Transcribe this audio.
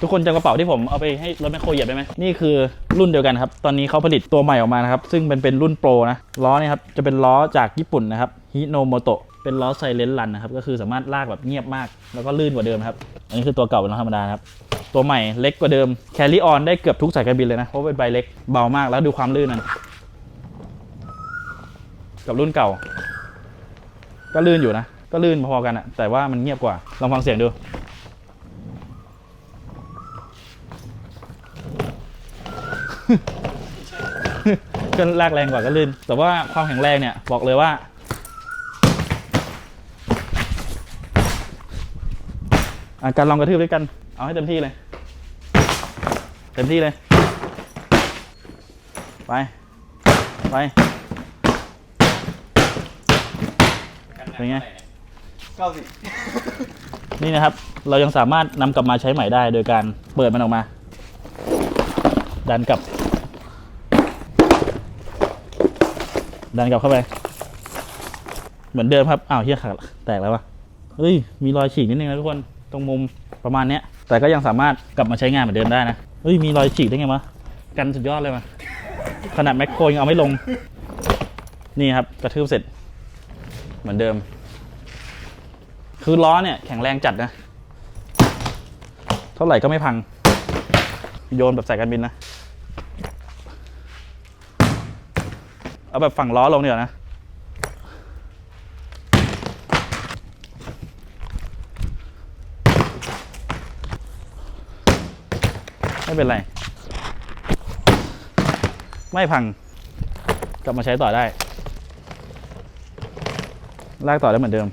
ทุกคนจำกระเป๋าที่ผมเอาไปให้รถแมคโครเหยียบได้ไหมนี่คือรุ่นเดียวกันครับ ตอนนี้เขาผลิตตัวใหม่ออกมานะครับ ซึ่งเป็นเป็นรุ่นโปรนะล้อเนี่ยครับจะเป็นล้อจากญี่ปุ่นนะครับฮิโนโมโตะเป็นล้อไซเลนรันนะครับก็คือสามารถลากแบบเงียบมาก แล้วก็ลื่นกว่าเดิมครับ อันนี้คือตัวเก่าเป็นล้อธรรมดาครับตัวใหม่เล็กกว่าเดิมแคลรี่ออนได้เกือบทุกสายการบินเลยนะเพราะเป็นใบเล็กเบามากแล้วดูความลื่นมันกับรุ่นเก่า ก็ลื่นอยู่นะ ก็ลื่นพอๆกันอะแต่ว่ามันเงียบกว่าลองฟังเสียงดู ก็ลากแรงกว่าก็ลื่น แต่ว่าความแข็งแรงเนี่ยบอกเลยว่าอะการลองกระทืบด้วยกัน เอาให้เต็มที่เลย เต็มที่เลย ไป ไป เป็นไง เก้าสิบนี่นะครับ เรายังสามารถนำกลับมาใช้ใหม่ได้โดยการเปิดมันออกมา ดันกลับ ดันกลับเข้าไป เหมือนเดิมครับ อ้าวเฮียขาดแตกแล้ววะเฮ้ย มีรอยฉีกนิดนึงนะทุกคน ตรงมุมประมาณเนี้ย แต่ก็ยังสามารถกลับมาใช้งานเหมือนเดิมได้นะ เฮ้ย มีรอยฉีกได้ไงวะ กันสุดยอดเลยวะขนาดแมคโครยังเอาไม่ลง นี่ครับ กระทืบเสร็จ เหมือนเดิม คือล้อเนี่ยแข็งแรงจัดนะ เท่าไหร่ก็ไม่พัง โยนแบบใสายการบินนะ เอาแบบฝั่งล้อลงเนีกว่ยนะ ไม่เป็นไร ไม่พัง กลับมาใช้ต่อได้ ลากต่อได้เหมือนเดิม